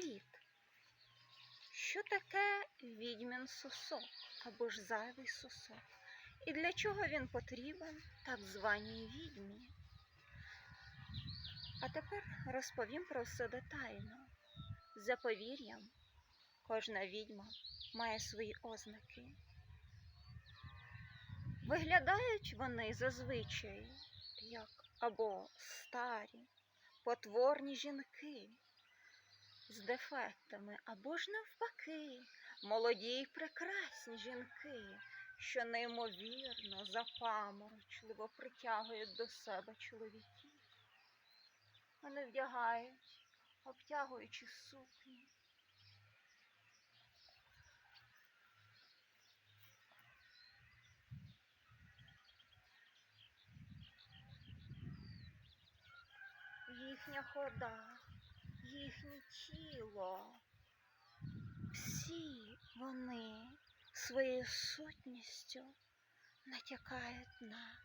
Привіт! Що таке відьмін сосок або ж зайвий сосок? І для чого він потрібен так званій відьмі? А тепер розповім про все детально. За повір'ям, кожна відьма має свої ознаки. Виглядають вони зазвичай як або старі, потворні жінки з дефектами, або ж навпаки, молоді й прекрасні жінки, що неймовірно запаморочливо притягують до себе чоловіків. Вони вдягають обтягуючі сукні. Їхня хода, тіло. Всі вони своєю сутністю натякають на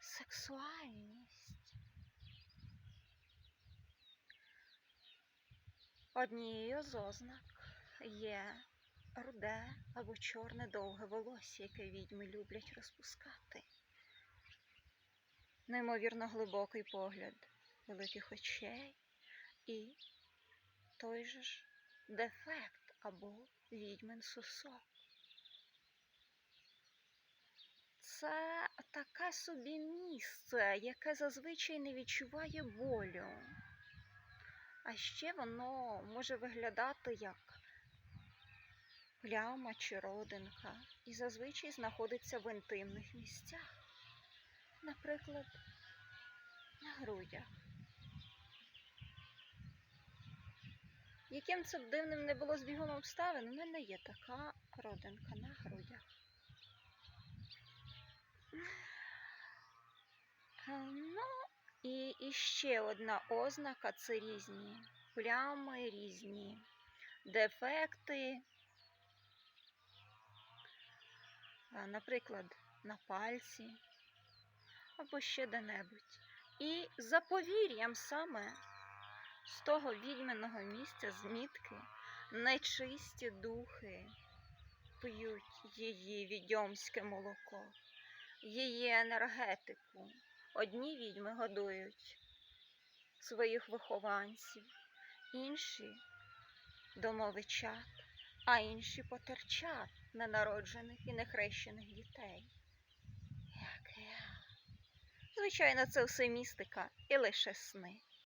сексуальність. Однією з ознак є руде або чорне довге волосся, яке відьми люблять розпускати. Неймовірно глибокий погляд великих очей і той же ж дефект або відьмин сосок. Це таке собі місце, яке зазвичай не відчуває болю. А ще воно може виглядати як пляма чи родинка і зазвичай знаходиться в інтимних місцях, наприклад, на грудях. Яким це б дивним не було збігом обставин, у мене є така родинка на грудях. Ну, і, і ще одна ознака це різні плями, різні дефекти. Наприклад, на пальці або ще де-небудь. І за повір'ям саме з того відьминого місця змітки нечисті духи п'ють її відьомське молоко, її енергетику. Одні відьми годують своїх вихованців, інші домовичат, а інші потерчат ненароджених і нехрещених дітей. Як я. Звичайно, це все містика і лише сни.